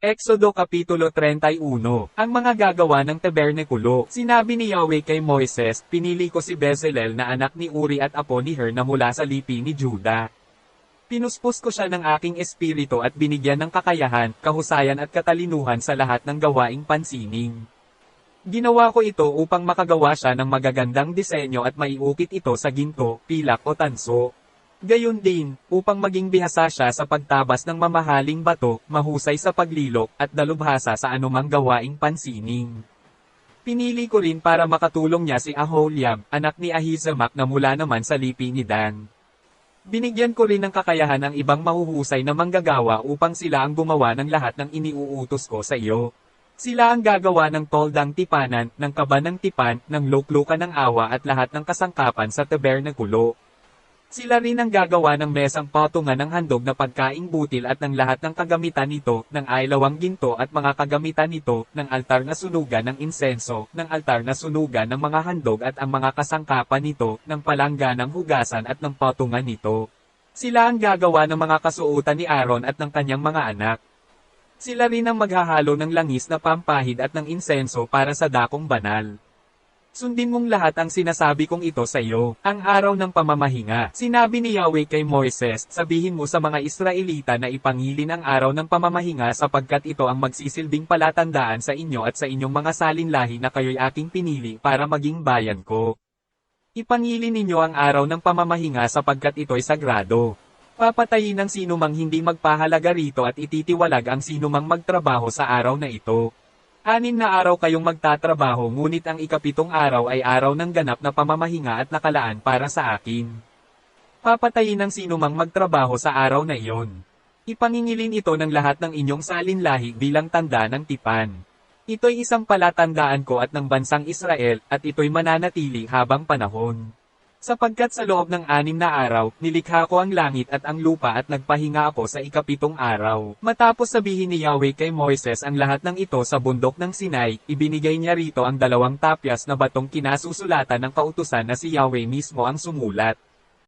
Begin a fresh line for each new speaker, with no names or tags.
Exodo Kapitulo 31 Ang mga gagawa ng tabernakulo Sinabi ni Yahweh kay Moises, Pinili ko si Bezalel na anak ni Uri at apo ni Her na mula sa lipi ni Juda. Pinuspos ko siya ng aking espiritu at binigyan ng kakayahan, kahusayan at katalinuhan sa lahat ng gawaing pansining. Ginawa ko ito upang makagawa siya ng magagandang disenyo at maiukit ito sa ginto, pilak o tanso. Gayon din, upang maging bihasa siya sa pagtabas ng mamahaling bato, mahusay sa paglilok, at dalubhasa sa anumang gawaing pansining. Pinili ko rin para makatulong niya si Aholiab, anak ni Ahisamak na mula naman sa lipi ni Dan. Binigyan ko rin ng kakayahan ang ibang mahuhusay na manggagawa upang sila ang gumawa ng lahat ng iniuutos ko sa iyo. Sila ang gagawa ng toldang tipanan, ng kaba ng tipan, ng luklukan ng awa at lahat ng kasangkapan sa tabernakulo. Sila rin ang gagawa ng mesang patungan ng handog na pagkaing butil at ng lahat ng kagamitan nito, ng ailawang ginto at mga kagamitan nito, ng altar na sunugan ng insenso, ng altar na sunugan ng mga handog at ang mga kasangkapan nito, ng palangga ng hugasan at ng patungan nito. Sila ang gagawa ng mga kasuotan ni Aaron at ng kanyang mga anak. Sila rin ang maghahalo ng langis na pampahid at ng insenso para sa dakong banal. Sundin mong lahat ang sinasabi kong ito sa iyo, ang araw ng pamamahinga. Sinabi ni Yahweh kay Moises, sabihin mo sa mga Israelita na ipangilin ang araw ng pamamahinga sapagkat ito ang magsisilbing palatandaan sa inyo at sa inyong mga salinlahi na kayo'y aking pinili para maging bayan ko. Ipangilin ninyo ang araw ng pamamahinga sapagkat ito'y sagrado. Papatayin ng sinumang hindi magpahalaga rito at ititiwalag ang sinumang magtrabaho sa araw na ito. Anim na araw kayong magtatrabaho ngunit ang ikapitong araw ay araw ng ganap na pamamahinga at nakalaan para sa akin. Papatayin ng sinumang magtrabaho sa araw na iyon. Ipangingilin ito ng lahat ng inyong salinlahi bilang tanda ng tipan. Ito'y isang palatandaan ko at ng bansang Israel, at ito'y mananatili habang panahon. Sapagkat sa loob ng anim na araw, nilikha ko ang langit at ang lupa at nagpahinga ako sa ikapitong araw. Matapos sabihin ni Yahweh kay Moises ang lahat ng ito sa bundok ng Sinai, ibinigay niya rito ang dalawang tapyas na batong kinasusulatan ng kautusan na si Yahweh mismo ang sumulat.